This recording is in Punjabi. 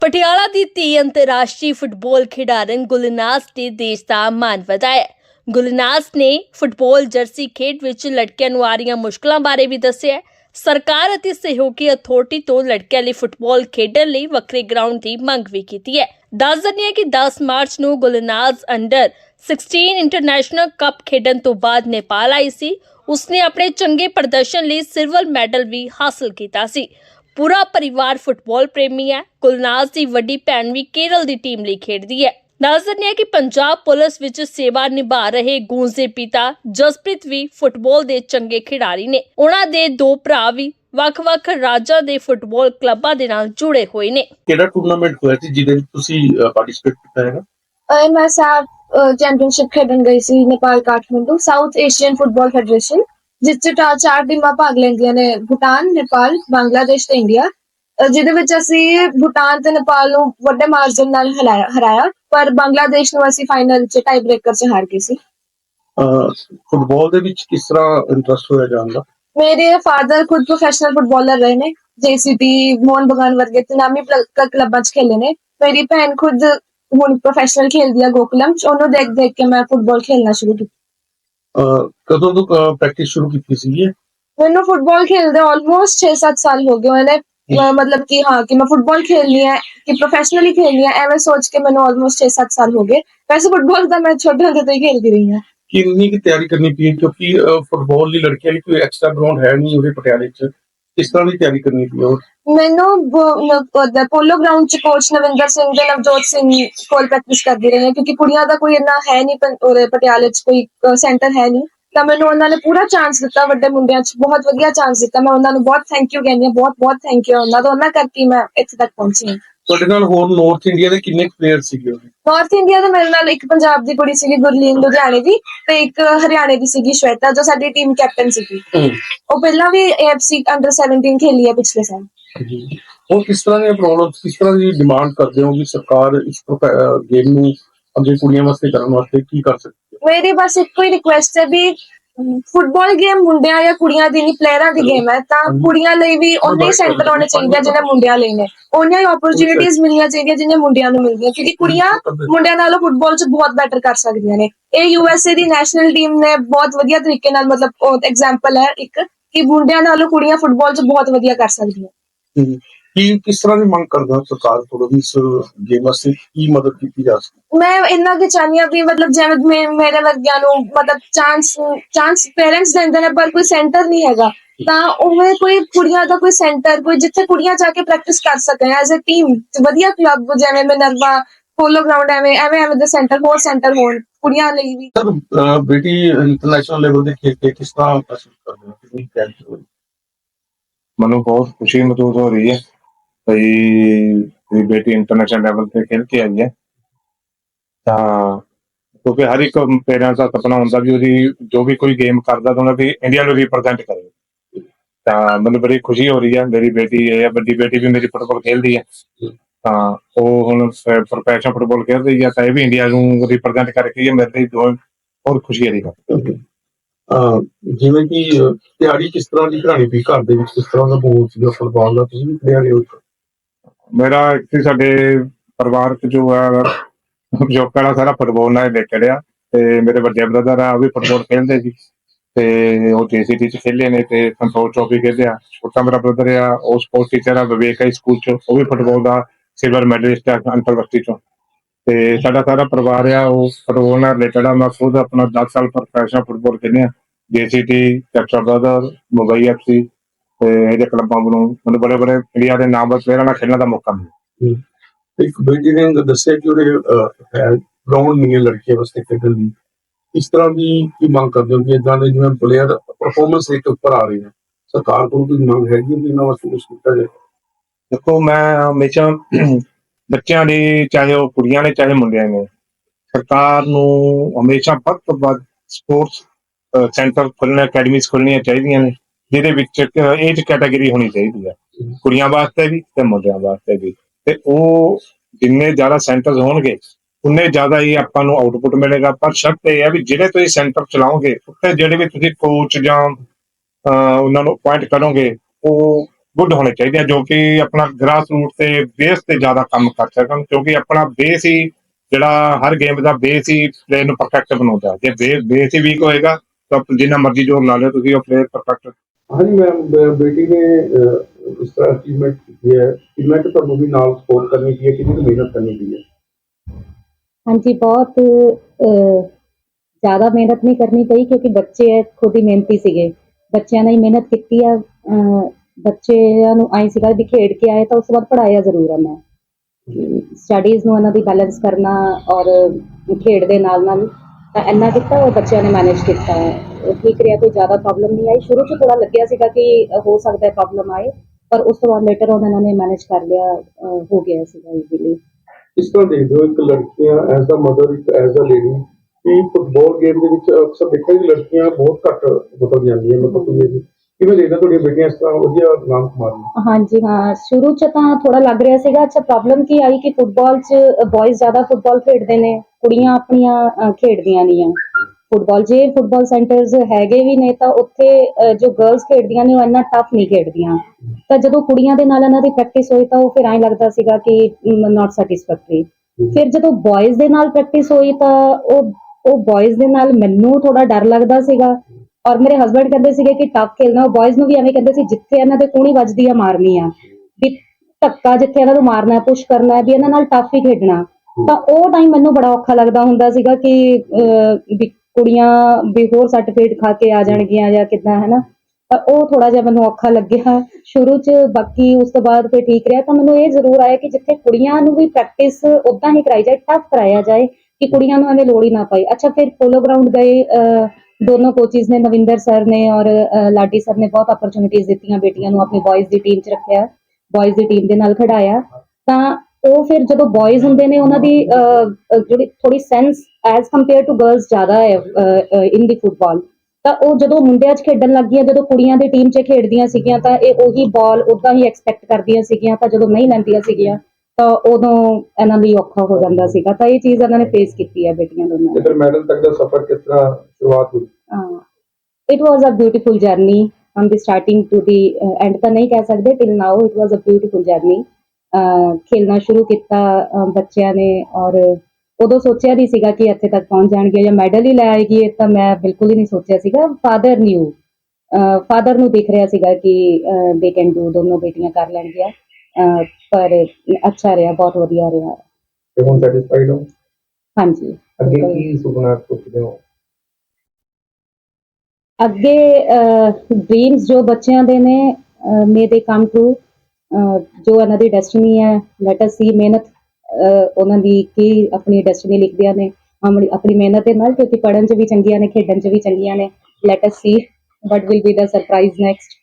ਪਟਿਆਲਾ ਦੀ ਧੀ ਅੰਤਰਰਾਸ਼ਟਰੀ ਫੁੱਟਬਾਲ ਖਿਡਾਰਨ ਗੁਲਨਾਜ਼ ਨੇ ਦੇਸ਼ ਦਾ ਮਾਣ ਵਧਾਇਆ ਹੈ। ਨੇ ਫੁੱਟਬਾਲ ਜਰਸੀ ਖੇਡ ਵਿੱਚ ਲੜਕਿਆਂ ਨੂੰ ਆ ਰਹੀਆਂ ਮੁਸ਼ਕਲਾਂ ਬਾਰੇ ਵੀ ਦੱਸਿਆ ਸਰਕਾਰ ਅਤੇ ਸਹਿਯੋਗੀ ਅਥਾਰਟੀ ਤੋਂ ਲੜਕਿਆਂ ਲਈ ਫੁੱਟਬਾਲ ਖੇਡਣ ਲਈ ਵੱਖਰੇ ਗਰਾਊਂਡ ਦੀ ਮੰਗ ਵੀ ਕੀਤੀ ਹੈ। ਦੱਸ ਦਿੰਦੇ ਹਾਂ ਕਿ 10 ਮਾਰਚ ਨੂੰ ਗੁਲਨਾਜ਼ ਅੰਡਰ 16 ਇੰਟਰਨੈਸ਼ਨਲ ਕੱਪ ਖੇਡਣ ਤੋਂ ਬਾਅਦ ਨੇਪਾਲ ਆਈ ਸੀ। ਉਸਨੇ ਆਪਣੇ ਚੰਗੇ ਪ੍ਰਦਰਸ਼ਨ ਲਈ ਸਿਲਵਰ ਮੈਡਲ ਵੀ ਹਾਸਲ ਕੀਤਾ ਸੀ। ਪੂਰਾ ਪਰਿਵਾਰ ਫੁੱਟਬਾਲ ਪ੍ਰੇਮੀ ਹੈ। ਗੁਲਨਾਜ਼ ਦੀ ਵੱਡੀ ਭੈਣ ਵੀ ਕੇਰਲ ਦੀ ਟੀਮ ਲਈ ਖੇਡਦੀ ਹੈ। ਦਿੰਦੇ ਹਾਂ ਕਿ ਪੰਜਾਬ ਪੁਲਿਸ ਵਿੱਚ ਸੇਵਾ ਨਿਭਾ ਰਹੇ ਗੂੰਜ ਦੇ ਪਿਤਾ ਜਸਪ੍ਰੀਤ ਵੀ ਫੁੱਟਬਾਲ ਦੇ ਚੰਗੇ ਖਿਡਾਰੀ ਨੇ। ਉਹਨਾਂ ਦੇ ਦੋ ਭਰਾ ਵੀ ਵੱਖ-ਵੱਖ ਰਾਜਾਂ ਦੇ ਫੁੱਟਬਾਲ ਕਲੱਬਾਂ ਦੇ ਨਾਲ ਜੁੜੇ ਹੋਏ ਨੇ। ਕਿਹੜਾ ਟੂਰਨਾਮੈਂਟ ਹੋਇਆ ਸੀ ਜਿਹਦੇ ਵਿੱਚ ਤੁਸੀਂ ਪਾਰਟਿਸਿਪੇਟ ਕੀਤਾ ਹੈਗਾ? ਮੈਂ ਸਾਫ਼ ਚੈਂਪੀਅਨਸ਼ਿਪ ਖੇਡਣ ਗਈ ਸੀ Nepal Kathmandu south Asian football federation ਜਿਸ 'ਚ ਟਾ- ਚਾਰ ਟੀਮਾਂ ਭਾਗ ਲੈਂਦੀਆਂ ਨੇ ਭੂਟਾਨ ਨੇਪਾਲ ਬੰਗਲਾਦੇਸ਼ ਤੇ ਇੰਡੀਆ। ਜਿਹਦੇ ਵਿੱਚ ਅਸੀਂ ਭੂਟਾਨ ਤੇ ਨੇਪਾਲ ਨੂੰ ਵੱਡੇ ਮਾਰਜਨ ਨਾਲ ਹਰਾਇਆ ਪਰ ਬੰਗਲਾਦੇਸ਼ ਨੂੰ ਅਸੀਂ ਫਾਈਨਲ 'ਚ ਟਾਈ ਬ੍ਰੇਕਰ 'ਚ ਹਾਰ ਗਏ ਸੀ। ਫੁੱਟਬਾਲ ਦੇ ਵਿੱਚ ਕਿਸ ਤਰ੍ਹਾਂ ਇੰਟਰਸਟ ਹੋਇਆ ਜਾਣ ਦਾ? ਮੇਰੇ ਫਾਦਰ ਖੁਦ ਪ੍ਰੋਫੈਸ਼ਨਲ ਫੁੱਟਬਾਲਰ ਰਹੇ ਨੇ ਜੀਸੀਟੀ ਮੋਹਨ ਬਗਾਨ ਵਰਗੇ ਤੇ ਨਾਮੀ ਕਲੱਬਾਂ 'ਚ ਖੇਲੇ ਨੇ। ਮੇਰੀ ਭੈਣ ਖੁਦ ਹੁਣ ਪ੍ਰੋਫੈਸ਼ਨਲ ਖੇਲਦੀ ਆ ਗੋਕੁਲਮ 'ਚ ਉਹਨੂੰ ਦੇਖ ਦੇਖ ਕੇ ਮੈਂ ਫੁੱਟਬਾਲ ਖੇਲਣਾ ਸ਼ੁਰੂ ਕੀਤਾ। ਕਦੋਂ ਤੋਂ ਪ੍ਰੈਕਟਿਸ ਸ਼ੁਰੂ ਕੀਤੀ ਸੀ ਮੈਨੂੰ ਫੁੱਟਬਾਲ ਖੇਲਦੇ ਆਲਮੋਸਟ 6-7 ਸਾਲ ਹੋ ਗਏ ਅਹ ਮਤਲਬ ਕਿ ਹਾਂ ਕਿ ਮੈਂ ਫੁੱਟਬਾਲ ਖੇਲਣੀ ਹੈ ਕਿ ਪ੍ਰੋਫੈਸ਼ਨਲੀ ਖੇਲਣੀ ਹੈ ਐਵੇਂ ਸੋਚ ਕੇ ਮੈਨੂੰ ਆਲਮੋਸਟ 6-7 ਸਾਲ ਹੋ ਗਏ। ਵੈਸੇ ਫੁੱਟਬਾਲ ਤਾਂ ਮੈਂ ਛੋਟੇ ਹੁੰਦੇ ਤੋਂ ਹੀ ਖੇਲਦੀ ਰਹੀ ਹਾਂ। ਕਿੰਨੀ ਕੀ ਤਿਆਰੀ ਕਰਨੀ ਪਈ? ਕਿਉਂਕਿ ਫੁੱਟਬਾਲ ਲਈ ਲੜਕੀਆਂ ਲਈ ਕੋਈ ਐਕਸਟਰਾ ਗਰਾਊਂਡ ਹੈ ਨਹੀਂ ਉਹਦੇ ਪਟਿਆਲੇ 'ਚ। ਕਿਸ ਤਰ੍ਹਾਂ ਦੀ ਤਿਆਰੀ ਕਰਨੀ ਪਈ ਉਹ ਮੈਨੂੰ ਪੋਲੋ ਗਰਾਊਂਡ ਚ ਕੋਚ ਨਵਿੰਦਰ ਸਿੰਘ ਤੇ ਨਵਜੋਤ ਸਿੰਘ ਕੋਲ ਪ੍ਰੈਕਟਿਸ ਕਰਦੀ ਰਹੀ ਹਾਂ, ਕਿਉਂਕਿ ਕੁੜੀਆਂ ਦਾ ਕੋਈ ਇੰਨਾ ਹੈ ਨਹੀਂ ਪਟਿਆਲੇ ਚ ਕੋਈ ਸੈਂਟਰ ਹੈ ਨਹੀਂ। ਤਾਂ ਮੈਨੂੰ ਉਹਨਾਂ ਨੇ ਪੂਰਾ ਚਾਂਸ ਦਿੱਤਾ, ਵੱਡੇ ਮੁੰਡਿਆਂ ਚ ਬਹੁਤ ਵਧੀਆ ਚਾਂਸ ਦਿੱਤਾ। ਮੈਂ ਉਹਨਾਂ ਨੂੰ ਬਹੁਤ ਥੈਂਕ ਯੂ ਕਹਿੰਦੀ ਹਾਂ ਬਹੁਤ ਬਹੁਤ ਥੈਂਕ ਯੂ ਉਹਨਾਂ ਦਾ ਉਹਨਾਂ ਕਰਕੇ ਮੈਂ ਇੱਥੇ ਤੱਕ ਪਹੁੰਚੀ ਹਾਂ। ਤੁਹਾਡੇ ਨਾਲ ਹੋਰ ਨਾਰਥ ਇੰਡੀਆ ਦੇ ਕਿੰਨੇ ਪਲੇਅਰ ਸੀਗੇ ਨਾਰਥ ਇੰਡੀਆ ਦੇ ਮੇਰੇ ਨਾਲ ਇੱਕ ਪੰਜਾਬ ਦੀ ਕੁੜੀ ਸੀਗੀ ਗੁਰਲੀਨ ਲੁਧਿਆਣੇ ਦੀ ਤੇ ਇੱਕ ਹਰਿਆਣੇ ਦੀ ਸੀਗੀ ਸ਼ਵੇਤਾ ਜੋ ਸਾਡੀ ਟੀਮ ਕੈਪਟਨ ਸੀਗੀ। ਉਹ ਪਹਿਲਾਂ ਵੀ AFC ਅੰਡਰ 17 ਖੇਲੀ ਹੈ ਪਿਛਲੇ ਸਾਲ। ਉਹ ਕਿਸ ਤਰ੍ਹਾਂ ਦੀਆਂ ਪ੍ਰੋਬਲਮਸ ਕਿਸ ਤਰ੍ਹਾਂ ਦੀ ਡਿਮਾਂਡ ਕਰਦੇ ਹੋ ਕਿ ਸਰਕਾਰ ਇਸ ਗੇਮ ਨੂੰ ਅੱਗੇ ਕੁੜੀਆਂ ਵਾਸਤੇ ਕਰਨ ਵਾਸਤੇ ਕੀ ਕਰ ਸਕਦੀ ਹੈ? ਮੇਰੀ ਬਸ ਇੱਕੋ ਹੀ ਰਿਕੁਐਸਟ ਹੈ ਵੀ ਫੁੱਟਬਾਲ ਗੇਮ ਮੁੰਡਿਆਂ ਜਾਂ ਕੁੜੀਆਂ ਦੀ ਨਹੀਂ ਪਲੇਅਰਾਂ ਦੀ ਗੇਮ ਹੈ ਤਾਂ ਕੁੜੀਆਂ ਲਈ ਵੀ ਉਹਨੇ ਸੈਂਟਰ ਹੋਣੇ ਚਾਹੀਦੇ ਜਿਹਨੇ ਮੁੰਡਿਆਂ ਲਈ ਨੇ। ਉਹਨੀਆਂ ਹੀ ਓਪਰਚ्युनिटीज ਮਿਲਣੀਆਂ ਚਾਹੀਦੀਆਂ ਜਿਹਨੇ ਮੁੰਡਿਆਂ ਨੂੰ ਮਿਲਦੀਆਂ ਕਿਉਂਕਿ ਕੁੜੀਆਂ ਮੁੰਡਿਆਂ ਨਾਲੋਂ ਫੁੱਟਬਾਲ 'ਚ ਬਹੁਤ ਬੈਟਰ ਕਰ ਸਕਦੀਆਂ ਨੇ। ਇਹ ਯੂ ਐਸ ਏ ਦੀ ਨੈਸ਼ਨਲ ਟੀਮ ਨੇ ਬਹੁਤ ਵਧੀਆ ਤਰੀਕੇ ਨਾਲ ਮਤਲਬ ਐਗਜ਼ਾਮਪਲ ਹੈ ਇੱਕ ਕਿ ਮੁੰਡਿਆਂ ਨਾਲੋਂ ਕੁੜੀਆਂ ਫੁੱਟਬਾਲ 'ਚ ਬਹੁਤ ਵਧੀਆ ਕਰ ਸਕਦੀਆਂ। ਕੀ ਕਿਸ ਤਰ੍ਹਾਂ ਦੀ ਮੰਗ ਕਰਦੇ ਹੋ ਸਰਕਾਰ ਕੋਲੋਂ ਵੀ ਇਸ ਗੇਮ ਵਾਸਤੇ ਕੀ ਮਦਦ ਕੀਤੀ ਜਾ ਸਕਦੀ? ਮੈਂ ਇੰਨਾ ਕਿ ਚਾਹੁੰਦੀ ਹਾਂ ਵੀ ਮਤਲਬ ਜਿਵੇਂ ਮੇ- ਮੇਰੇ ਵਰਗਿਆਂ ਨੂੰ ਮਤਲਬ ਚਾਂਸ ਚਾਂਸ ਪੇਰੈਂਟਸ ਦਿੰਦੇ ਨੇ ਪਰ ਕੋਈ ਸੈਂਟਰ ਨਹੀਂ ਹੈਗਾ। ਤਾਂ ਉਵੇਂ ਕੋਈ ਕੁੜੀਆਂ ਦਾ ਕੋਈ ਸੈਂਟਰ ਕੋਈ ਜਿੱਥੇ ਕੁੜੀਆਂ ਜਾ ਕੇ ਪ੍ਰੈਕਟਿਸ ਕਰ ਸਕਣ ਐਜ਼ ਅ ਟੀਮ ਵਧੀਆ ਕਲੱਬ ਜਿਵੇਂ ਮਿਨਰਵਾ ਪੋਲੋ ਗਰਾਊਂਡ ਐਵੇਂ ਐਵੇਂ ਐਵੇਂ ਦੇ ਸੈਂਟਰ ਹੋਰ ਸੈਂਟਰ ਹੋਣ ਕੁੜੀਆਂ ਲਈ ਵੀ। ਸਰ ਅਹ, ਬੇਟੀ ਇੰਟਰਨੈਸ਼ਨਲ ਲੈਵਲ ਦੇ ਖੇਡ ਕੇ ਕਿਸ ਤਰ੍ਹਾਂ ਮਹਿਸੂਸ ਕਰਦੇ ਹੋ? ਕਿੰਨੀ ਤਿਆਰੀ ਹੋ ਰਹੀ ਮੈਨੂੰ ਬਹੁਤ ਖੁਸ਼ੀ ਮਹਿਸੂਸ ਹੋ ਰਹੀ ਹੈ। ਭਈ ਮੇਰੀ ਬੇਟੀ ਇੰਟਰਨੈਸ਼ਨਲ ਲੈਵਲ ਤੇ ਖੇਡ ਕੇ ਆਈ ਹੈ। ਤਾਂ ਕਿਉਂਕਿ ਹਰ ਇੱਕ ਪੇਰੈਂਟਸ ਦਾ ਸੁਪਨਾ ਹੁੰਦਾ ਵੀ ਉਹਦੀ ਜੋ ਵੀ ਕੋਈ ਗੇਮ ਕਰਦਾ ਤਾਂ ਉਹਨਾਂ ਦੀ ਇੰਡੀਆ ਨੂੰ ਰਿਪਰੈਜ਼ੈਂਟ ਕਰੇ। ਤਾਂ ਮੈਨੂੰ ਬੜੀ ਖੁਸ਼ੀ ਹੋ ਰਹੀ ਹੈ ਮੇਰੀ ਬੇਟੀ ਹੈ ਵੱਡੀ ਬੇਟੀ ਵੀ ਮੇਰੀ ਫੁੱਟਬਾਲ ਖੇਡਦੀ ਹੈ। ਤਾਂ ਉਹ ਹੁਣ ਪ੍ਰੋਫੈਸ਼ਨਲ ਫੁੱਟਬਾਲ ਖੇਡ ਰਹੀ ਹੈ ਤਾਂ ਇਹ ਵੀ ਇੰਡੀਆ ਨੂੰ ਰਿਪਰੈਜ਼ੈਂਟ ਕਰਕੇ ਹੀ ਮੇਰੇ ਲਈ ਬਹੁਤ ਖੁਸ਼ੀ ਦੀ ਗੱਲ। ਅਹ, ਜਿਵੇਂ ਕਿ ਤਿਆਰੀ ਕਿਸ ਤਰ੍ਹਾਂ ਦੀ ਕਰਾਣੀ ਪਈ ਘਰ ਦੇ ਵਿੱਚ ਕਿਸ ਤਰ੍ਹਾਂ ਦਾ ਮਾਹੌਲ ਸੀਗਾ ਫੁੱਟਬਾਲ ਦਾ ਤੁਸੀਂ ਵੀ ਪਲੇਅਰ ਹੋ ਮੇਰਾ ਇੱਥੇ ਸਾਡੇ ਪਰਿਵਾਰ ਚ ਜੋ ਹੈ ਜੋ ਕਲਾ ਸਾਰਾ ਫੁੱਟਬਾਲ ਨਾਲ ਰਿਲੇਟਡ ਆ ਤੇ ਮੇਰੇ ਵੱਡੇ ਬ੍ਰਦਰ ਆ, ਉਹ ਵੀ ਫੁੱਟਬਾਲ ਖੇਡਦੇ ਸੀ ਤੇ ਉਹ ਜੀਸੀਟੀ ਚ ਖੇਲੇ ਨੇ ਤੇ ਸੰਤੋਸ਼ ਚੌਧਰੀ ਖੇਡਦੇ ਛੋਟਾ ਮੇਰਾ ਬ੍ਰਦਰ ਆ, ਉਹ ਸਪੋਰਟ ਟੀਚਰ ਆ, ਵਿਵੇਕ ਹਾਈ ਸਕੂਲ ਚ, ਉਹ ਵੀ ਫੁੱਟਬਾਲ ਦਾ ਸਿਲਵਰ ਮੈਡਲਿਸਟ ਆ ਅੰਤਰਵਰਤੀ ਚੋਂ। ਤੇ ਸਾਡਾ ਸਾਰਾ ਪਰਿਵਾਰ ਆ, ਉਹ ਫੁੱਟਬਾਲ ਨਾਲ ਰਿਲੇਟਡ ਆ, ਮੈਂ ਖੁਦ ਆਪਣਾ 10 ਸਾਲ ਪ੍ਰੋਫੈਸ਼ਨਲ ਫੁੱਟਬਾਲ ਖੇਡਿਆ। GCT captain brother Mumbai FC ਤੇ ਇਹਦੇ ਕਲੱਬਾਂ ਨੂੰ ਮੈਨੂੰ ਬੜੇ ਬੜੇ ਇੰਡੀਆ ਦੇ ਨਾਮ ਪਲੇਅਰਾਂ ਨਾਲ ਖੇਡਣ ਦਾ ਮੌਕਾ ਮਿਲਿਆ। ਇੱਕ ਬੇਟੀ ਨੇ ਦੱਸਿਆ ਕਿ ਉਹਦੇ ਗਰਾਊਂਡ ਨਹੀਂ ਹੈ ਲੜਕੀਆਂ ਵਾਸਤੇ ਖੇਡਣ ਦੀ। ਇਸ ਤਰ੍ਹਾਂ ਦੀ ਕੀ ਮੰਗ ਕਰਦੇ ਹੋ ਕਿ ਇਦਾਂ ਦੇ ਜਿਵੇਂ ਪਲੇਅਰ ਪਰਫਾਰਮੈਂਸ ਰੇਟ ਉੱਪਰ ਆ ਰਹੇ ਨੇ? ਸਰਕਾਰ ਕੋਲ ਕੋਈ ਮੰਗ ਹੈਗੀ ਕਿ ਇਹਨਾਂ ਵਾਸਤੇ ਕੁਝ ਕੀਤਾ ਜਾਏ? ਦੇਖੋ ਮੈਂ ਹਮੇਸ਼ਾ ਬੱਚਿਆਂ ਦੀ ਚਾਹੇ ਉਹ ਕੁੜੀਆਂ ਨੇ ਚਾਹੇ ਮੁੰਡਿਆਂ ਨੇ ਸਰਕਾਰ ਨੂੰ ਹਮੇਸ਼ਾ ਵੱਧ ਤੋਂ ਵੱਧ ਸਪੋਰਟਸ ਸੈਂਟਰ ਖੋਲ੍ਹਣੇ ਅਕੈਡਮੀਜ਼ ਖੋਲ੍ਹਣੀਆਂ ਚਾਹੀਦੀਆਂ ਨੇ। ਜਿਹਦੇ ਵਿੱਚ ਏਜ ਕੈਟਾਗਰੀ ਹੋਣੀ ਚਾਹੀਦੀ ਹੈ ਕੁੜੀਆਂ ਵਾਸਤੇ ਵੀ ਤੇ ਮੁੰਡਿਆਂ ਵਾਸਤੇ ਵੀ। ਤੇ ਉਹ ਜਿੰਨੇ ਜ਼ਿਆਦਾ ਸੈਂਟਰਸ ਹੋਣਗੇ, ਉਨੇ ਜ਼ਿਆਦਾ ਹੀ ਆਪਾਂ ਨੂੰ ਆਊਟਪੁੱਟ ਮਿਲੇਗਾ। ਪਰ ਸ਼ਰਤ ਇਹ ਹੈ ਵੀ ਜਿਹੜੇ ਤੁਸੀਂ ਸੈਂਟਰ ਚਲਾਓਗੇ, ਉੱਥੇ ਜਿਹੜੇ ਵੀ ਤੁਸੀਂ ਕੋਚ ਜਾਂ ਉਹਨਾਂ ਨੂੰ ਅਪਾਇੰਟ ਕਰੋਗੇ, ਉਹ ਗੁੱਡ ਹੋਣੇ ਚਾਹੀਦੇ ਆ, ਜੋ ਕਿ ਆਪਣਾ ਗ੍ਰਾਸ ਰੂਟ ਤੇ ਬੇਸ ਤੇ ਜ਼ਿਆਦਾ ਕੰਮ ਕਰ ਸਕਣ। ਕਿਉਂਕਿ ਆਪਣਾ ਬੇਸ ਹੀ ਜਿਹੜਾ ਹਰ ਗੇਮ ਦਾ ਬੇਸ ਹੀ ਪਲੇਅਰ ਨੂੰ ਪਰਫੈਕਟ ਬਣਾਉਂਦਾ। ਜੇ ਬੇਸ ਹੀ ਵੀਕ ਹੋਏਗਾ, ਤਾਂ ਜਿੰਨਾ ਮਰਜ਼ੀ ਜ਼ੋਰ ਲਾ ਲਿਓ, ਤੁਸੀਂ ਉਹ ਪਲੇਅਰ ਪਰਫੈਕਟ ਹਾਂਜੀ ਮੈਮ ਬੇਟੀ ਨੇ ਅਹ, ਇਸ ਤਰ੍ਹਾਂ ਅਚੀਵਮੈਂਟ ਕੀਤੀ ਹੈ ਕਿ ਮੈਂ ਤੁਹਾਨੂੰ ਵੀ ਨਾਲ ਸਪੋਰਟ ਕਰਨੀ ਪਈ ਹੈ ਕਿੰਨੀ ਕੁ ਮਿਹਨਤ ਕਰਨੀ ਪਈ ਹੈ। ਹਾਂਜੀ ਬਹੁਤ ਅਹ, ਜ਼ਿਆਦਾ ਮਿਹਨਤ ਨਹੀਂ ਕਰਨੀ ਪਈ ਕਿਉਂਕਿ ਬੱਚੇ ਖੁਦ ਹੀ ਮਿਹਨਤੀ ਸੀਗੇ। ਬੱਚਿਆਂ ਨੇ ਹੀ ਮਿਹਨਤ ਕੀਤੀ ਆ ਅਹ, ਬੱਚਿਆਂ ਨੂੰ ਆਈ ਸੀਗਾ ਵੀ ਖੇਡ ਕੇ ਆਏ ਤਾਂ ਉਸ ਤੋਂ ਬਾਅਦ ਪੜਾਇਆ ਜ਼ਰੂਰ ਆ ਮੈਂ। ਸਟੱਡੀਜ਼ ਨੂੰ ਇਹਨਾਂ ਦੀ ਬੈਲੈਂਸ ਕਰਨਾ ਔਰ ਖੇਡ ਦੇ ਨਾਲ ਨਾਲ ਤਾਂ ਇੰਨਾ ਕੀਤਾ ਉਹ ਬੱਚਿਆਂ ਨੇ ਮੈਨੇਜ ਕੀਤਾ ਹੈ। ਠੀਕ ਰਿਹਾ ਕੋਈ ਜ਼ਿਆਦਾ ਪ੍ਰੋਬਲਮ ਨਹੀਂ ਆਈ। ਸ਼ੁਰੂ 'ਚ ਥੋੜਾ ਲੱਗਿਆ ਸੀਗਾ ਕਿ ਹੋ ਸਕਦਾ ਹੈ ਪ੍ਰੋਬਲਮ ਆਏ ਪਰ ਉਸ ਤੋਂ ਬਾਅਦ ਲੇਟਰ ਉਹਨਾਂ ਨੇ ਮੈਨੇਜ ਕਰ ਲਿਆ ਹੋ ਗਿਆ ਸੀਗਾ ਈਜ਼ੀਲੀ ਇਸ ਤਰ੍ਹਾਂ ਦੇਖਦੇ ਹੋ ਇੱਕ ਲੜਕੀਆਂ ਐਜ਼ ਅ ਮਦਰ ਇੱਕ ਐਜ਼ ਅ ਲੇਡੀ ਕਿ ਫੁੱਟਬਾਲ ਗੇਮ ਦੇ ਵਿੱਚ ਅਕਸਰ ਦੇਖਿਆ ਕਿ ਲੜਕੀਆਂ ਬਹੁਤ ਘੱਟ ਉਤਰ ਜਾਂਦੀਆਂ ਮਤਲਬ ਤੁਸੀਂ ਕਿਵੇਂ ਦੇਖਦੇ ਤੁਹਾਡੀਆਂ ਬੇਟੀਆਂ ਇਸ ਤਰ੍ਹਾਂ ਵਧੀਆ ਨਾਮ ਕਮਾ ਰਹੀਆਂ? ਹਾਂਜੀ ਹਾਂ। ਸ਼ੁਰੂ ਚ ਤਾਂ ਥੋੜਾ ਲੱਗ ਰਿਹਾ ਸੀਗਾ। ਅੱਛਾ ਪ੍ਰੋਬਲਮ ਕੀ ਆਈ ਕਿ ਫੁੱਟਬਾਲ ਚ ਬॉयਜ਼ ਜ਼ਿਆਦਾ ਫੁੱਟਬਾਲ ਖੇਡਦੇ ਨੇ ਕੁੜੀਆਂ ਆਪਣੀਆਂ ਖੇਡਦੀਆਂ ਨਹੀਂ ਆ ਫੁੱਟਬਾਲ ਜੇ ਫੁੱਟਬਾਲ ਸੈਂਟਰਸ ਹੈਗੇ ਵੀ ਨੇ ਤਾਂ ਉੱਥੇ ਜੋ ਗਰਲਸ ਖੇਡਦੀਆਂ ਨੇ ਉਹ ਇੰਨਾ ਟਫ ਨਹੀਂ ਖੇਡਦੀਆਂ। ਤਾਂ ਜਦੋਂ ਕੁੜੀਆਂ ਦੇ ਨਾਲ ਇਹਨਾਂ ਦੀ ਪ੍ਰੈਕਟਿਸ ਹੋਈ ਤਾਂ ਉਹ ਫਿਰ ਐਂ ਲੱਗਦਾ ਸੀਗਾ ਕਿ ਨਾਟ ਸੈਟੀਸਫੈਕਟਰੀ ਫਿਰ ਜਦੋਂ ਬॉयਜ਼ ਦੇ ਨਾਲ ਪ੍ਰੈਕਟਿਸ ਹੋਈ ਤਾਂ ਉਹ ਉਹ ਬॉयਜ਼ ਦੇ ਨਾਲ ਮੈਨੂੰ ਥੋੜਾ ਡਰ ਲੱਗਦਾ ਸੀਗਾ। ਔਰ ਮੇਰੇ ਹਸਬੰਡ ਕਹਿੰਦੇ ਸੀਗੇ ਕਿ ਟਫ ਖੇਲਣਾ ਉਹ ਬॉयਜ਼ ਨੂੰ ਵੀ ਐਵੇਂ ਕਹਿੰਦੇ ਸੀ ਜਿੱਥੇ ਇਹਨਾਂ ਦੇ ਕੋਣੀ ਵੱਜਦੀ ਆ ਮਾਰਨੀ ਆ। ਵੀ ਧੱਕਾ ਜਿੱਥੇ ਇਹਨਾਂ ਨੂੰ ਮਾਰਨਾ ਪੁਸ਼ ਕਰਨਾ ਵੀ ਇਹਨਾਂ ਨਾਲ ਟਫ ਹੀ ਖੇਡਣਾ। ਤਾਂ ਉਹ ਟਾਈਮ ਮੈਨੂੰ ਬੜਾ ਔਖਾ ਲੱਗਦਾ ਹੁੰਦਾ ਸੀਗਾ ਕਿ ਕੁੜੀਆਂ ਵੀ ਹੋਰ ਸਰਟੀਫਿਕੇਟ ਖਾ ਕੇ ਆ ਜਾਣਗੀਆਂ ਜਾਂ ਕਿੱਦਾਂ ਹੈ ਨਾ ਪਰ ਉਹ ਥੋੜਾ ਜਿਹਾ ਮੈਨੂੰ ਔਖਾ ਲੱਗਿਆ। ਸ਼ੁਰੂ 'ਚ ਬਾਕੀ ਉਸ ਤੋਂ ਬਾਅਦ ਤੇ ਠੀਕ ਰਿਹਾ। ਤਾਂ ਮੈਨੂੰ ਇਹ ਜ਼ਰੂਰ ਆਇਆ ਕਿ ਜਿੱਥੇ ਕੁੜੀਆਂ ਨੂੰ ਵੀ ਪ੍ਰੈਕਟਿਸ ਉਦਾਂ ਹੀ ਕਰਾਈ ਜਾਏ ਟਫ ਕਰਾਇਆ ਜਾਏ ਕਿ ਕੁੜੀਆਂ ਨੂੰ ਐਵੇਂ ਲੋੜ ਨਾ ਪਾਈ ਅੱਛਾ ਫਿਰ ਪੋਲੋ ਗਰਾਊਂਡ ਗਏ ਦੋਨੋਂ ਕੋਚਿਸ ਨੇ ਨਵਿੰਦਰ ਸਰ ਨੇ ਔਰ ਲਾਡੀ ਸਰ ਨੇ ਬਹੁਤ ਅਪਰਚੂਨਿਟੀਆਂ ਦਿੱਤੀਆਂ ਬੇਟੀਆਂ ਨੂੰ ਆਪਣੀ ਬॉयਜ਼ ਦੀ ਟੀਮ 'ਚ ਰੱਖਿਆ ਬॉयਜ਼ ਦੀ ਟੀਮ ਦੇ ਨਾਲ ਖੜਾਇਆ ਤਾਂ ਉਹ ਫਿਰ ਜਦੋਂ ਬॉयਜ਼ ਹੁੰਦੇ ਨੇ ਉਹਨਾਂ ਦੀ ਜਿਹੜੀ ਥੋੜੀ sense as compare to girls ਜ਼ਿਆਦਾ ਹੈ ਇਨ ਦੀ ਫੁੱਟਬਾਲ ਤਾਂ ਉਹ ਜਦੋਂ ਮੁੰਡਿਆਂ 'ਚ ਖੇਡਣ ਲੱਗੀਆਂ ਜਦੋਂ ਕੁੜੀਆਂ ਦੀ ਟੀਮ 'ਚ ਖੇਡਦੀਆਂ ਸੀਗੀਆਂ ਤਾਂ ਇਹ ਉਹੀ ਬਾਲ ਉਦਾਂ ਹੀ ਐਕਸਪੈਕਟ ਕਰਦੀਆਂ ਸੀਗੀਆਂ ਤਾਂ ਜਦੋਂ ਨਹੀਂ ਲੈਂਦੀਆਂ ਸੀਗੀਆਂ ਤਾਂ ਉਦੋਂ ਇਹਨਾਂ ਲਈ ਔਖਾ ਹੋ ਜਾਂਦਾ ਸੀਗਾ ਤਾਂ ਇਹ ਚੀਜ਼ ਇਹਨਾਂ ਨੇ ਫੇਸ ਕੀਤੀ ਹੈ ਬੇਟੀਆਂ ਦੋਨਾਂ ਨੇ ਫਿਰ ਮੈਡਲ ਤੱਕ ਦਾ ਸਫ਼ਰ ਕਿਸ ਤਰ੍ਹਾਂ ਸ਼ੁਰੂਆਤ ਹੋਈ? was a beautiful journey from the starting to the uh, end ਤਾਂ ਨਹੀਂ ਕਹਿ ਸਕਦੇ now it was a beautiful journey uh, ਖੇਲਣਾ ਸ਼ੁਰੂ ਕੀਤਾ ਬੱਚਿਆਂ ਨੇ ਔਰ ਉਦੋਂ ਸੋਚਿਆ ਨਹੀਂ ਸੀਗਾ ਕਿ ਇੱਥੇ ਤੱਕ ਪਹੁੰਚ ਜਾਣਗੇ ਜਾਂ ਮੈਡਲ ਹੀ ਲੈ ਆਏਗੀ ਇਹ ਤਾਂ ਮੈਂ ਬਿਲਕੁਲ ਹੀ ਨਹੀਂ ਸੋਚਿਆ ਸੀਗਾ। ਫਾਦਰ ਨਿਊ ਫਾਦਰ ਨੂੰ ਦੇਖ ਰਿਹਾ ਸੀਗਾ ਕਿ ਦੇ ਕੈਨ ਡੂ ਦੋਨੋਂ ਬੇਟੀਆਂ ਕਰ ਲੈਣਗੀਆਂ। ਪਰ ਅੱਛਾ ਰਿਹਾ ਬਹੁਤ ਵਧੀਆ ਰਿਹਾ। ਤੇ ਹੁਣ ਸੈਟੀਸਫਾਈਡ ਹੋ? ਹਾਂਜੀ। ਅੱਗੇ ਬਿਲਕੁਲ। ਕੀ ਸੁਪਨਾ ਸੋਚਦੇ ਹੋ? ਅੱਗੇ ਡ੍ਰੀਮਸ ਜੋ ਬੱਚਿਆਂ ਦੇ ਨੇ ਮੇ ਦੇ ਕਮ ਟੂ ਜੋ ਇਹਨਾਂ ਦੀ ਡੈਸਟੀਨੀ ਹੈ ਲੈਟ ਅਸ ਸੀ ਮਿਹਨਤ ਉਹਨਾਂ ਦੀ ਕੀ ਆਪਣੀ ਡੈਸਟੀਨੀ ਲਿਖਦੀਆਂ ਨੇ, ਆਪਣੀ ਆਪਣੀ ਮਿਹਨਤ ਦੇ ਨਾਲ, ਕਿਉਂਕਿ ਪੜ੍ਹਨ 'ਚ ਵੀ ਚੰਗੀਆਂ ਨੇ, ਖੇਡਣ 'ਚ ਵੀ ਚੰਗੀਆਂ ਨੇ। Let us see what will be the surprise next